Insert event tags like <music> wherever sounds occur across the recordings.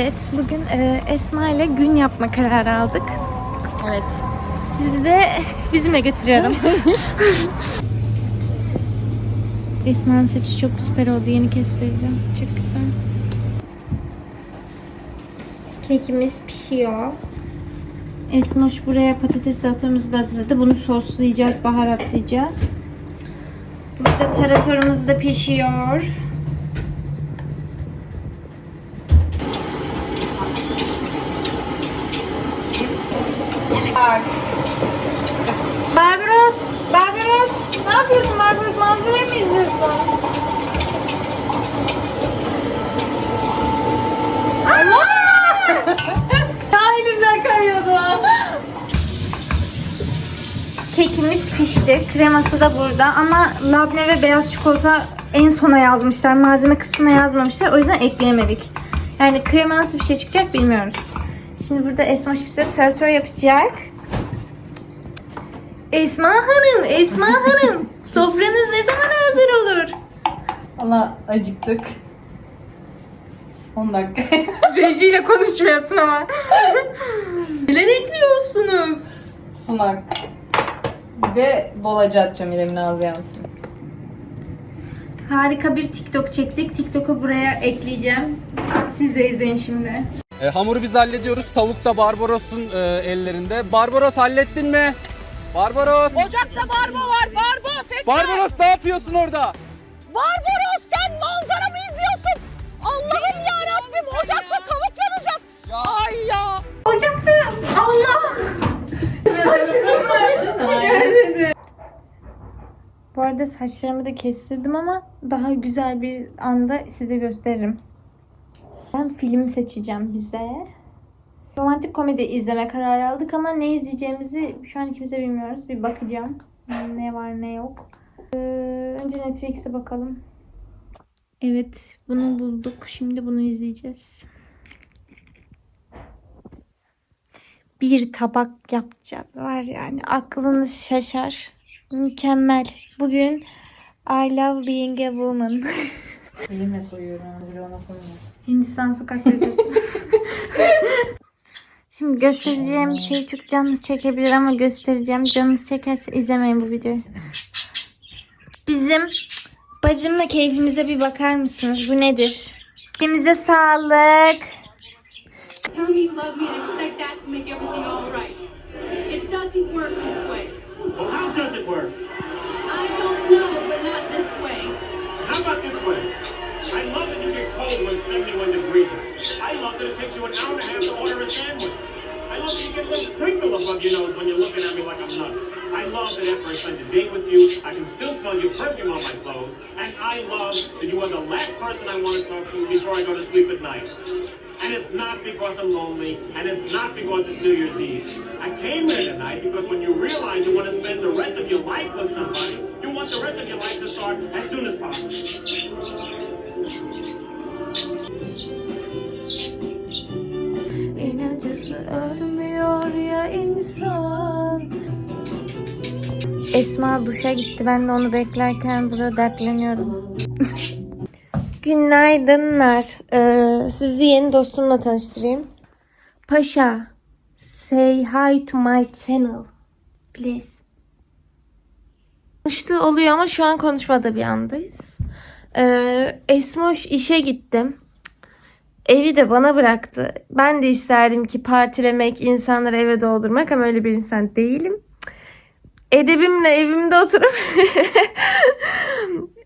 Evet, bugün e, Esma ile gün yapma kararı aldık. Evet. Sizi de bizimle götürüyorum. <laughs> Esma'nın saçı çok süper oldu. Yeni kestirdi. Çok güzel. Kekimiz pişiyor. Esmoş buraya patates salatamızı da hazırladı. Bunu soslayacağız, baharatlayacağız. Burada taratorumuz da pişiyor. Barbaros! Barbaros! Ne yapıyorsun Barbaros? Manzarayı mı izliyorsun? <laughs> Elimden kayıyordu. Kekimiz pişti. Kreması da burada ama labne ve beyaz çikolata en sona yazmışlar. Malzeme kısmına yazmamışlar. O yüzden ekleyemedik. Yani krema nasıl bir şey çıkacak bilmiyoruz. Şimdi burada Esma bize tarator yapacak. Esma Hanım, Esma Hanım. Sofranız ne zaman hazır olur? Valla acıktık. 10 dakika. <laughs> Rejiyle konuşmuyorsun ama. Neler ekliyorsunuz? Sumak. Bir de bol acı atacağım İrem'in ağzı yansın. Harika bir TikTok çektik. TikTok'u buraya ekleyeceğim. Siz de izleyin şimdi. E, hamuru biz hallediyoruz. Tavuk da Barbaros'un e, ellerinde. Barbaros hallettin mi? Barbaros! Ocakta barba var. Barba ses ver. Barbaros ne yapıyorsun orada? Barbaros sen manzara mı izliyorsun? Allah'ım ya Rabbim ocakta tavuk yanacak. Ya. Ay ya. Ocakta Allah! Bu arada saçlarımı da kestirdim ama daha güzel bir anda size gösteririm. Ben film seçeceğim bize. Romantik komedi izleme kararı aldık ama ne izleyeceğimizi şu an ikimiz de bilmiyoruz. Bir bakacağım. Ne var ne yok. Ee, önce Netflix'e bakalım. Evet bunu bulduk. Şimdi bunu izleyeceğiz. bir tabak yapacağız. Var yani aklınız şaşar. Mükemmel. Bugün I love being a woman. Elimle koyuyorum koymuyorum. Hindistan sokak lezzeti. <laughs> Şimdi göstereceğim şey çok canınız çekebilir ama göstereceğim. Canınız çekerse izlemeyin bu videoyu. Bizim bacımla keyfimize bir bakar mısınız? Bu nedir? Keyfimize sağlık. Tell me you love me and expect that to make everything all right. It doesn't work this way. Well, how does it work? I don't know, but not this way. How about this way? I love that you get cold when it's 71 degrees out. I love that it takes you an hour and a half to order a sandwich. I love that you get a little crinkle above your nose when you're looking at me like I'm nuts. I love that after I spend a date with you, I can still smell your perfume on my clothes. And I love that you are the last person I want to talk to before I go to sleep at night. And it's not because I'm lonely, and it's not because it's New Year's Eve. I came here tonight because when you realize you want to spend the rest of your life with somebody, you want the rest of your life to start as soon as possible. İnacısı ölmüyor ya insan. Esma duşa gitti. Ben de onu beklerken burada dertleniyorum. <laughs> Günaydınlar. Ee, sizi yeni dostumla tanıştırayım. Paşa, say hi to my channel. Please. Konuştu oluyor ama şu an konuşmada bir andayız. Ee, Esmoş işe gittim. Evi de bana bıraktı. Ben de isterdim ki partilemek, insanları eve doldurmak ama öyle bir insan değilim. Edebimle evimde oturup <laughs>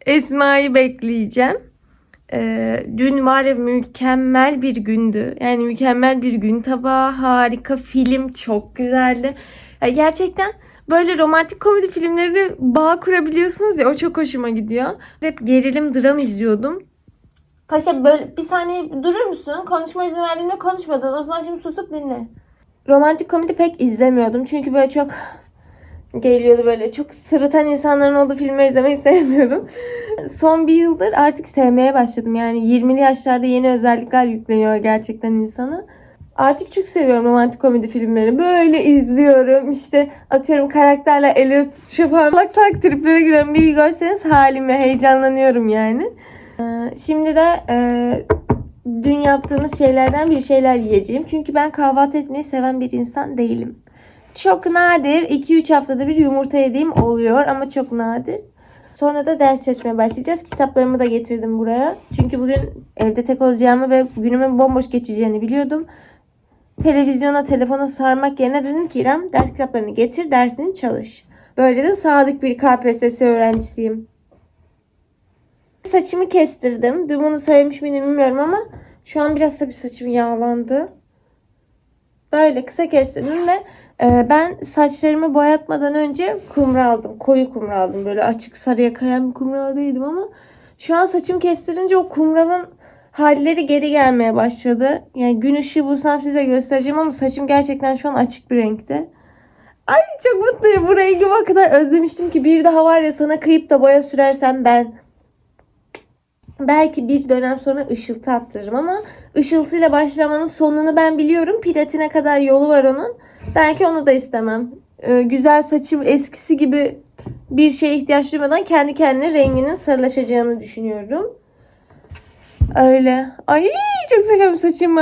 Esma'yı bekleyeceğim. Ee, dün var ya mükemmel bir gündü. Yani mükemmel bir gün tabağı, harika film, çok güzeldi. Ya gerçekten böyle romantik komedi filmlerine bağ kurabiliyorsunuz ya o çok hoşuma gidiyor. Hep gerilim dram izliyordum. Paşa böyle bir saniye durur musun? Konuşma izin verdiğimde konuşmadın. O zaman şimdi susup dinle. Romantik komedi pek izlemiyordum. Çünkü böyle çok geliyordu böyle. Çok sırıtan insanların olduğu filmi izlemeyi sevmiyorum. Son bir yıldır artık sevmeye başladım. Yani 20'li yaşlarda yeni özellikler yükleniyor gerçekten insana. Artık çok seviyorum romantik komedi filmlerini. Böyle izliyorum. İşte atıyorum karakterle el tutuşuyor falan. Salak triplere giren biri görseniz halime heyecanlanıyorum yani. Ee, Şimdi de e, dün yaptığımız şeylerden bir şeyler yiyeceğim. Çünkü ben kahvaltı etmeyi seven bir insan değilim. Çok nadir 2-3 haftada bir yumurta yediğim oluyor ama çok nadir. Sonra da ders çalışmaya başlayacağız. Kitaplarımı da getirdim buraya. Çünkü bugün evde tek olacağımı ve günümün bomboş geçeceğini biliyordum. Televizyona, telefona sarmak yerine dedim ki İrem ders kitaplarını getir, dersini çalış. Böyle de sadık bir KPSS öğrencisiyim. Saçımı kestirdim. Dün bunu söylemiş miydim bilmiyorum ama şu an biraz da bir saçım yağlandı. Böyle kısa kestirdim ve e, ben saçlarımı boyatmadan önce kumraldım. Koyu kumraldım. Böyle açık sarıya kayan bir kumral değildim ama şu an saçımı kestirince o kumralın halleri geri gelmeye başladı. Yani gün ışığı bulsam size göstereceğim ama saçım gerçekten şu an açık bir renkte. Ay çok mutluyum. Bu rengi o kadar özlemiştim ki bir daha var ya sana kıyıp da boya sürersem ben belki bir dönem sonra ışıltı attırırım ama ışıltıyla başlamanın sonunu ben biliyorum. Platine kadar yolu var onun. Belki onu da istemem. Ee, güzel saçım eskisi gibi bir şeye ihtiyaç duymadan kendi kendine renginin sarılaşacağını düşünüyorum. Öyle. Ay çok seviyorum saçımı.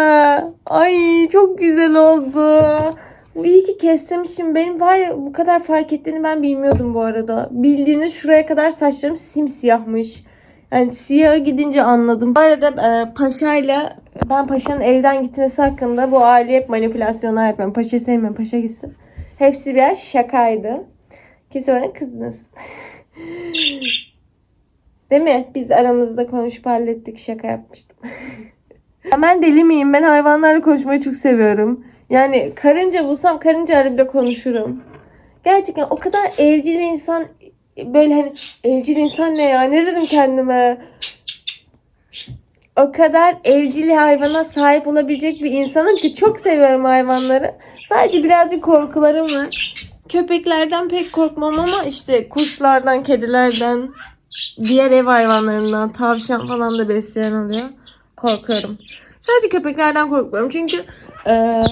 Ay çok güzel oldu. İyi ki kestirmişim. Benim var ya bu kadar fark ettiğini ben bilmiyordum bu arada. Bildiğiniz şuraya kadar saçlarım simsiyahmış. Yani siyaha gidince anladım. Bu arada e, Paşa'yla ben Paşa'nın evden gitmesi hakkında bu aile hep manipülasyonlar yapıyorum. Paşa'yı sevmiyorum. Paşa gitsin. Hepsi birer şakaydı. Kimse bana kızmasın. <laughs> Değil mi? Biz aramızda konuşup hallettik. Şaka yapmıştım. <laughs> Ya ben deli miyim? Ben hayvanlarla konuşmayı çok seviyorum. Yani karınca bulsam karınca bile konuşurum. Gerçekten o kadar evcil insan böyle hani evcil insan ne ya? Ne dedim kendime? O kadar evcil hayvana sahip olabilecek bir insanım ki çok seviyorum hayvanları. Sadece birazcık korkularım var. Köpeklerden pek korkmam ama işte kuşlardan, kedilerden, diğer ev hayvanlarından, tavşan falan da besleyen oluyor. Korkuyorum. Sadece köpeklerden korkmuyorum. Çünkü e,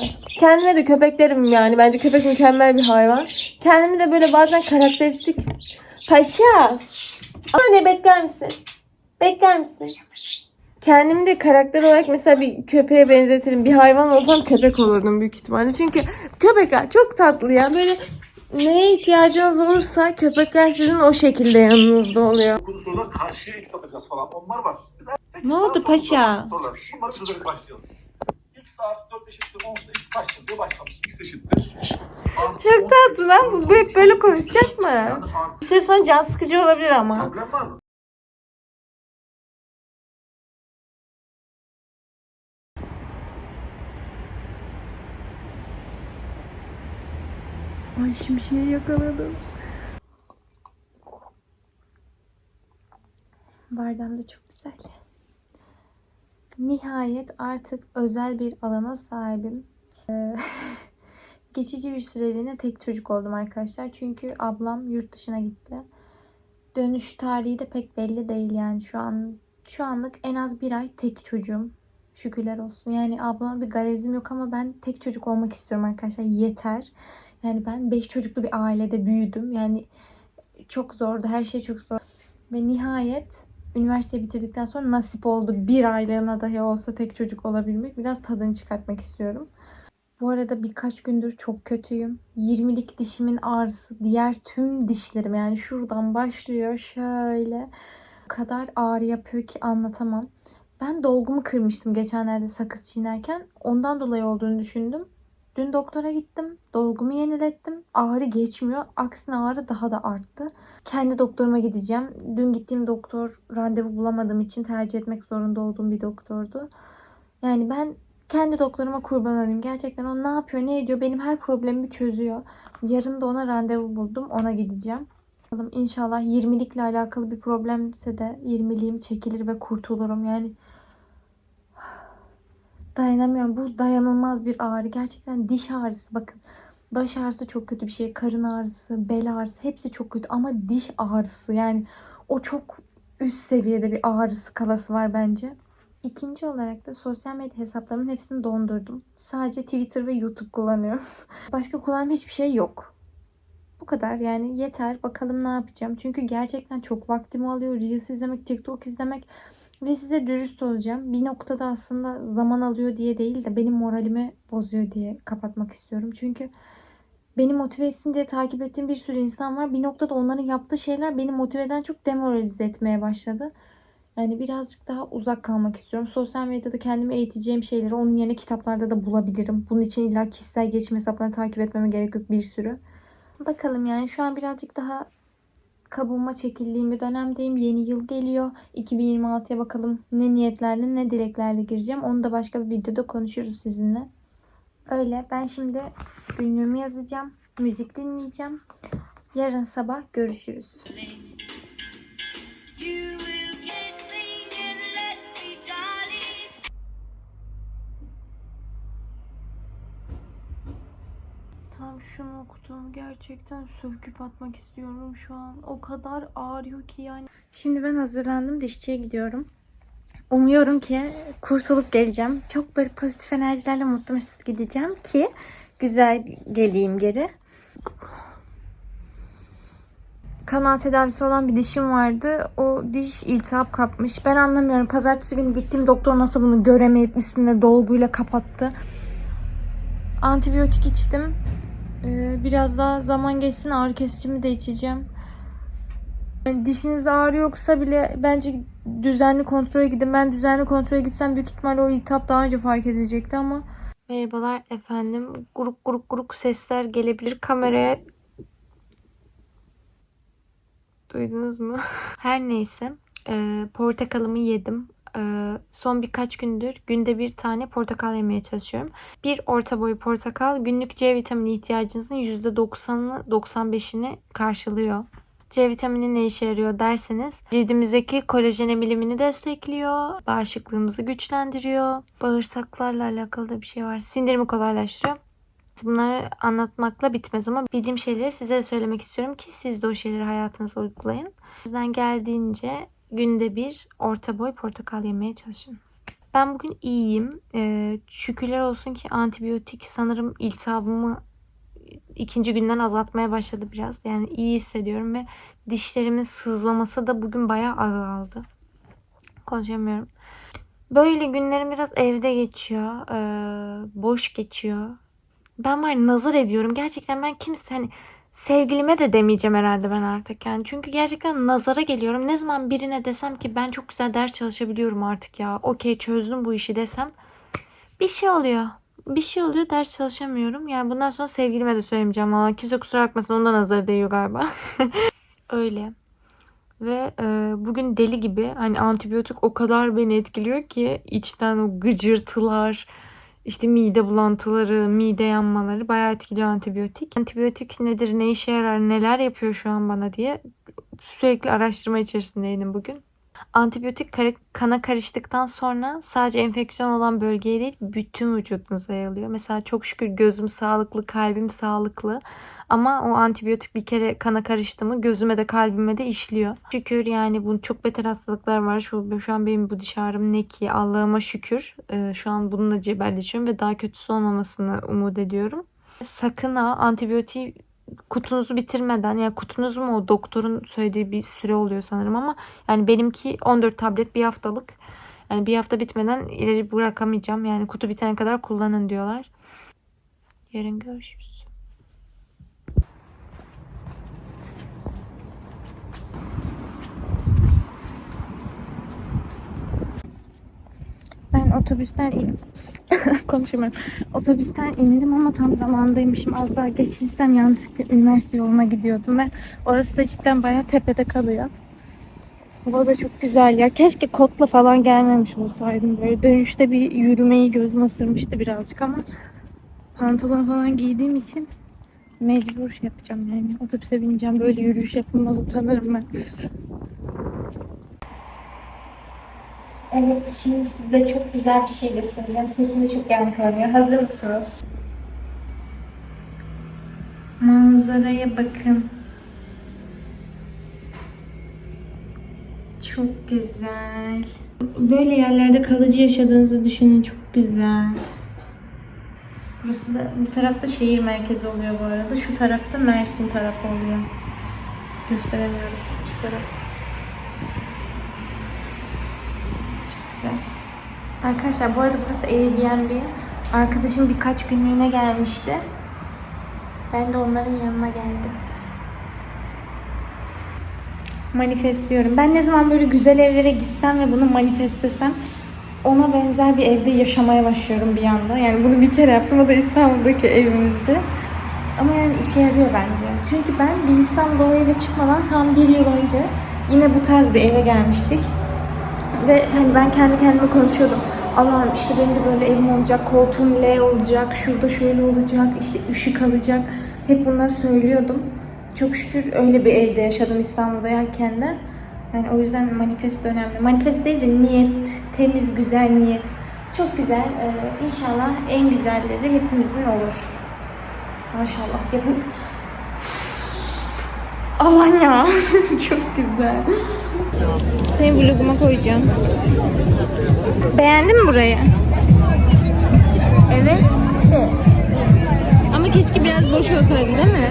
kendime de köpeklerim yani. Bence köpek mükemmel bir hayvan. Kendimi de böyle bazen karakteristik Paşa. Anne bekler misin? Bekler misin? Kendimi de karakter olarak mesela bir köpeğe benzetirim. Bir hayvan olsam köpek olurdum büyük ihtimalle. Çünkü köpekler çok tatlı ya. Böyle neye ihtiyacınız olursa köpekler sizin o şekilde yanınızda oluyor. Kuzu sorular karşıya x atacağız falan. Onlar var. Sekiz Ne oldu paşa? Bunları çözerek başlayalım. X artı 4 eşittir 10 x kaçtır diye başlamış. x eşittir. Artı Çok 10, tatlı lan. Bu hep böyle konuşacak mı? Bir süre sonra can sıkıcı olabilir ama. problem var mı? Ay şimşeği yakaladım. Bardağım da çok güzel. Nihayet artık özel bir alana sahibim. Ee, <laughs> geçici bir süreliğine tek çocuk oldum arkadaşlar. Çünkü ablam yurt dışına gitti. Dönüş tarihi de pek belli değil yani şu an. Şu anlık en az bir ay tek çocuğum. Şükürler olsun. Yani ablama bir garezim yok ama ben tek çocuk olmak istiyorum arkadaşlar. Yeter. Yani ben 5 çocuklu bir ailede büyüdüm. Yani çok zordu. Her şey çok zor. Ve nihayet üniversite bitirdikten sonra nasip oldu. Bir aylığına dahi olsa tek çocuk olabilmek. Biraz tadını çıkartmak istiyorum. Bu arada birkaç gündür çok kötüyüm. 20'lik dişimin ağrısı diğer tüm dişlerim yani şuradan başlıyor şöyle. O kadar ağrı yapıyor ki anlatamam. Ben dolgumu kırmıştım geçenlerde sakız çiğnerken. Ondan dolayı olduğunu düşündüm. Dün doktora gittim. Dolgumu yenilettim. Ağrı geçmiyor. Aksine ağrı daha da arttı. Kendi doktoruma gideceğim. Dün gittiğim doktor randevu bulamadığım için tercih etmek zorunda olduğum bir doktordu. Yani ben kendi doktoruma kurban olayım. Gerçekten o ne yapıyor, ne ediyor benim her problemimi çözüyor. Yarın da ona randevu buldum. Ona gideceğim. Bakalım İnşallah 20'likle alakalı bir problemse de 20'liğim çekilir ve kurtulurum. Yani dayanamıyorum. Bu dayanılmaz bir ağrı. Gerçekten diş ağrısı. Bakın baş ağrısı çok kötü bir şey. Karın ağrısı, bel ağrısı hepsi çok kötü. Ama diş ağrısı yani o çok üst seviyede bir ağrı skalası var bence. İkinci olarak da sosyal medya hesaplarımın hepsini dondurdum. Sadece Twitter ve YouTube kullanıyorum. <laughs> Başka kullandığım hiçbir şey yok. Bu kadar yani yeter. Bakalım ne yapacağım. Çünkü gerçekten çok vaktimi alıyor. Reels izlemek, TikTok izlemek. Ve size dürüst olacağım. Bir noktada aslında zaman alıyor diye değil de benim moralimi bozuyor diye kapatmak istiyorum. Çünkü beni motive etsin diye takip ettiğim bir sürü insan var. Bir noktada onların yaptığı şeyler beni motive eden çok demoralize etmeye başladı. Yani birazcık daha uzak kalmak istiyorum. Sosyal medyada kendimi eğiteceğim şeyleri onun yerine kitaplarda da bulabilirim. Bunun için illa kişisel gelişim hesaplarını takip etmeme gerek yok bir sürü. Bakalım yani şu an birazcık daha kabuğuma çekildiğim bir dönemdeyim. Yeni yıl geliyor. 2026'ya bakalım ne niyetlerle ne dileklerle gireceğim. Onu da başka bir videoda konuşuruz sizinle. Öyle. Ben şimdi günlüğümü yazacağım. Müzik dinleyeceğim. Yarın sabah görüşürüz. Tam şu noktamı gerçekten söküp atmak istiyorum şu an. O kadar ağrıyor ki yani. Şimdi ben hazırlandım. Dişçiye gidiyorum. Umuyorum ki kurtulup geleceğim. Çok böyle pozitif enerjilerle mutlu mesut gideceğim ki güzel geleyim geri. Kanal tedavisi olan bir dişim vardı. O diş iltihap kapmış. Ben anlamıyorum. Pazartesi günü gittim doktor nasıl bunu göremeyip üstünde dolguyla kapattı. Antibiyotik içtim. Ee, biraz daha zaman geçsin ağrı kesicimi de içeceğim. Yani dişinizde ağrı yoksa bile bence düzenli kontrole gidin. Ben düzenli kontrole gitsem büyük ihtimalle o iltihap daha önce fark edilecekti ama. Merhabalar efendim. Guruk guruk guruk sesler gelebilir kameraya. Duydunuz mu? <laughs> Her neyse. e, portakalımı yedim. E, son birkaç gündür günde bir tane portakal yemeye çalışıyorum. Bir orta boy portakal günlük C vitamini ihtiyacınızın %90'ını 95'ini karşılıyor. C vitamini ne işe yarıyor derseniz cildimizdeki kolajen emilimini destekliyor, bağışıklığımızı güçlendiriyor, bağırsaklarla alakalı da bir şey var. Sindirimi kolaylaştırıyor. Bunları anlatmakla bitmez ama bildiğim şeyleri size de söylemek istiyorum ki siz de o şeyleri hayatınıza uygulayın. Sizden geldiğince günde bir orta boy portakal yemeye çalışın. Ben bugün iyiyim. Ee, şükürler olsun ki antibiyotik sanırım iltihabımı ikinci günden azaltmaya başladı biraz. Yani iyi hissediyorum ve dişlerimin sızlaması da bugün bayağı azaldı. Konuşamıyorum. Böyle günlerim biraz evde geçiyor. ee, boş geçiyor. Ben var nazar ediyorum. Gerçekten ben kimse hani sevgilime de demeyeceğim herhalde ben artık yani. Çünkü gerçekten nazara geliyorum. Ne zaman birine desem ki ben çok güzel ders çalışabiliyorum artık ya. Okey çözdüm bu işi desem bir şey oluyor. Bir şey oluyor ders çalışamıyorum. Yani bundan sonra sevgilime de söylemeyeceğim. Valla kimse kusura bakmasın ondan nazarı değiyor galiba. <laughs> Öyle. Ve e, bugün deli gibi hani antibiyotik o kadar beni etkiliyor ki içten o gıcırtılar, işte mide bulantıları, mide yanmaları bayağı etkiliyor antibiyotik. Antibiyotik nedir, ne işe yarar, neler yapıyor şu an bana diye sürekli araştırma içerisindeydim bugün. Antibiyotik kana karıştıktan sonra sadece enfeksiyon olan bölgeye değil bütün vücudunuza yayılıyor. Mesela çok şükür gözüm sağlıklı, kalbim sağlıklı. Ama o antibiyotik bir kere kana karıştı mı gözüme de kalbime de işliyor. Şükür yani bunun çok beter hastalıklar var. Şu, şu an benim bu diş ağrım ne ki Allah'ıma şükür. Ee, şu an bununla cebelleşiyorum ve daha kötüsü olmamasını umut ediyorum. Sakın ha antibiyotiği kutunuzu bitirmeden yani kutunuz mu o doktorun söylediği bir süre oluyor sanırım ama yani benimki 14 tablet bir haftalık. Yani bir hafta bitmeden ilacı bırakamayacağım. Yani kutu bitene kadar kullanın diyorlar. Yarın görüşürüz. Ben otobüsten in... <laughs> konuşamıyorum. Otobüsten indim ama tam zamandaymışım. Az daha geçinsem yanlışlıkla üniversite yoluna gidiyordum ve orası da cidden bayağı tepede kalıyor. Hava da çok güzel ya. Keşke kotla falan gelmemiş olsaydım. Böyle dönüşte bir yürümeyi gözüm ısırmıştı birazcık ama pantolon falan giydiğim için mecbur şey yapacağım yani. Otobüse bineceğim. Böyle yürüyüş yapılmaz utanırım ben. Evet, şimdi size çok güzel bir şey göstereceğim. Sesim de çok yankılanıyor. Hazır mısınız? Manzaraya bakın. Çok güzel. Böyle yerlerde kalıcı yaşadığınızı düşünün. Çok güzel. Burası da bu tarafta şehir merkezi oluyor bu arada. Şu tarafta Mersin tarafı oluyor. Gösteremiyorum şu taraf. Güzel. Arkadaşlar bu arada burası Airbnb. Arkadaşım birkaç günlüğüne gelmişti. Ben de onların yanına geldim. Manifestliyorum. Ben ne zaman böyle güzel evlere gitsem ve bunu manifestlesem ona benzer bir evde yaşamaya başlıyorum bir anda. Yani bunu bir kere yaptım. O da İstanbul'daki evimizde. Ama yani işe yarıyor bence. Çünkü ben biz İstanbul'da o eve çıkmadan tam bir yıl önce yine bu tarz bir eve gelmiştik. Ve hani ben kendi kendime konuşuyordum. Allah'ım işte benim de böyle evim olacak, koltuğum L olacak, şurada şöyle olacak, işte ışık alacak. Hep bunları söylüyordum. Çok şükür öyle bir evde yaşadım İstanbul'da yerken de. Yani o yüzden manifest önemli. Manifest değil de niyet, temiz, güzel niyet. Çok güzel. Ee, inşallah en güzelleri hepimizin olur. Maşallah. Ya bu... Aman ya. <laughs> Çok güzel. Seni vloguma koyacağım. Beğendin mi burayı? Evet. Ama keşke biraz boş olsaydı değil mi?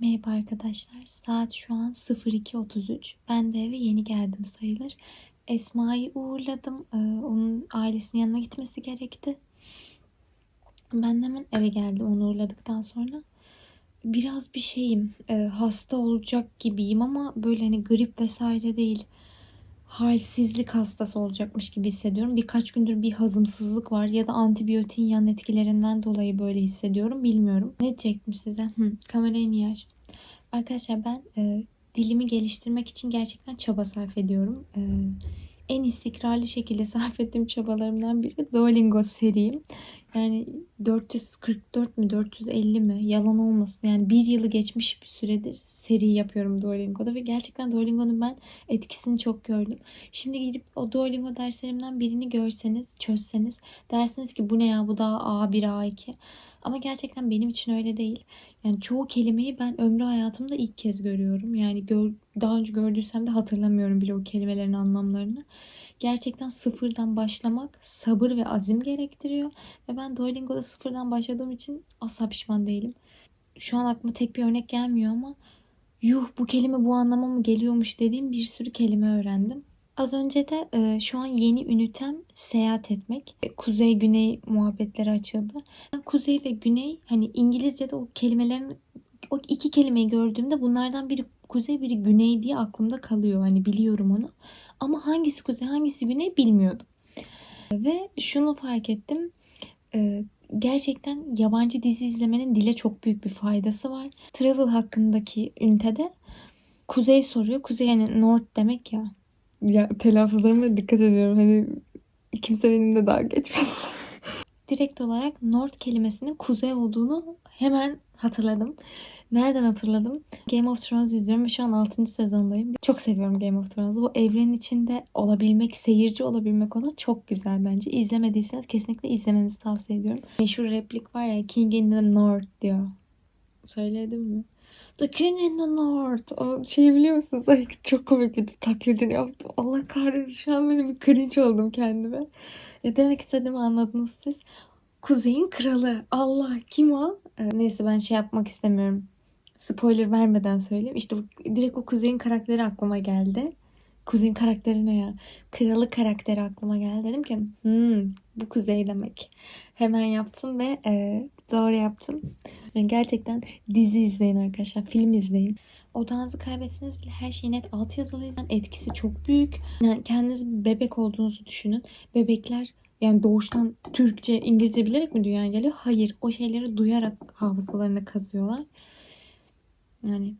Merhaba arkadaşlar. Saat şu an 02.33. Ben de eve yeni geldim sayılır. Esma'yı uğurladım. Ee, onun ailesinin yanına gitmesi gerekti. Ben de hemen eve geldim onu uğurladıktan sonra. Biraz bir şeyim. e, hasta olacak gibiyim ama böyle hani grip vesaire değil. Halsizlik hastası olacakmış gibi hissediyorum. Birkaç gündür bir hazımsızlık var ya da antibiyotin yan etkilerinden dolayı böyle hissediyorum. Bilmiyorum. Ne diyecektim size? Hı, kamerayı niye açtım? Arkadaşlar ben e, dilimi geliştirmek için gerçekten çaba sarf ediyorum. E, en istikrarlı şekilde sarf ettiğim çabalarımdan biri Duolingo serim. Yani 444 mü 450 mi yalan olmasın. Yani bir yılı geçmiş bir süredir seri yapıyorum Duolingo'da ve gerçekten Duolingo'nun ben etkisini çok gördüm. Şimdi gidip o Duolingo derslerimden birini görseniz, çözseniz dersiniz ki bu ne ya bu daha A1, A2. Ama gerçekten benim için öyle değil. Yani çoğu kelimeyi ben ömrü hayatımda ilk kez görüyorum. Yani gör, daha önce gördüysem de hatırlamıyorum bile o kelimelerin anlamlarını. Gerçekten sıfırdan başlamak sabır ve azim gerektiriyor. Ve ben Duolingo'da sıfırdan başladığım için asla pişman değilim. Şu an aklıma tek bir örnek gelmiyor ama yuh bu kelime bu anlama mı geliyormuş dediğim bir sürü kelime öğrendim. Az önce de e, şu an yeni ünitem seyahat etmek. E, Kuzey güney muhabbetleri açıldı. Kuzey ve güney hani İngilizce'de o kelimelerin o iki kelimeyi gördüğümde bunlardan biri kuzey biri güney diye aklımda kalıyor. Hani biliyorum onu. Ama hangisi kuzey hangisi güney bilmiyordum. Ve şunu fark ettim. E, gerçekten yabancı dizi izlemenin dile çok büyük bir faydası var. Travel hakkındaki ünitede kuzey soruyor. Kuzey yani north demek ya. Ya telaffuzlarıma dikkat ediyorum. Hani kimse benimle dalga geçmesin. <laughs> Direkt olarak north kelimesinin kuzey olduğunu hemen hatırladım. Nereden hatırladım? Game of Thrones izliyorum ve şu an 6. sezondayım. Çok seviyorum Game of Thrones'u. Bu evrenin içinde olabilmek, seyirci olabilmek ona çok güzel bence. İzlemediyseniz kesinlikle izlemenizi tavsiye ediyorum. Meşhur replik var ya King in the North diyor. Söyledim mi? The King in the North. O şeyi biliyor musunuz? Ay, çok komik bir taklidini yaptım. Allah kahretsin şu an böyle bir cringe oldum kendime. Ya demek istediğimi anladınız siz. Kuzey'in kralı. Allah kim o? Ee, neyse ben şey yapmak istemiyorum. Spoiler vermeden söyleyeyim. İşte direkt o Kuzey'in karakteri aklıma geldi. Kuzey'in karakteri ne ya? Kralı karakteri aklıma geldi. Dedim ki hmm, bu Kuzey demek. Hemen yaptım ve e, doğru yaptım. Yani gerçekten dizi izleyin arkadaşlar. Film izleyin. Odanızı kaybetseniz bile her şey net altyazılı izleyin. Etkisi çok büyük. Yani kendiniz bebek olduğunuzu düşünün. Bebekler yani doğuştan Türkçe, İngilizce bilerek mi dünyaya geliyor? Hayır. O şeyleri duyarak hafızalarına kazıyorlar. Yani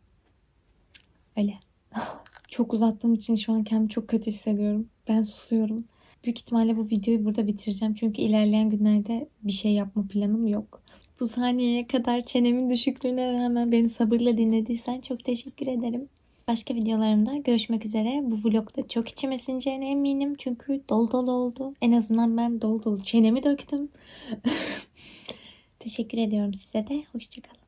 öyle. <laughs> Çok uzattığım için şu an kendimi çok kötü hissediyorum. Ben susuyorum. Büyük ihtimalle bu videoyu burada bitireceğim. Çünkü ilerleyen günlerde bir şey yapma planım yok. Bu saniyeye kadar çenemin düşüklüğüne rağmen beni sabırla dinlediysen çok teşekkür ederim. Başka videolarımda görüşmek üzere. Bu vlogda çok içime sineceğine eminim. Çünkü dolu dolu oldu. En azından ben dolu dolu çenemi döktüm. <laughs> teşekkür ediyorum size de. Hoşçakalın.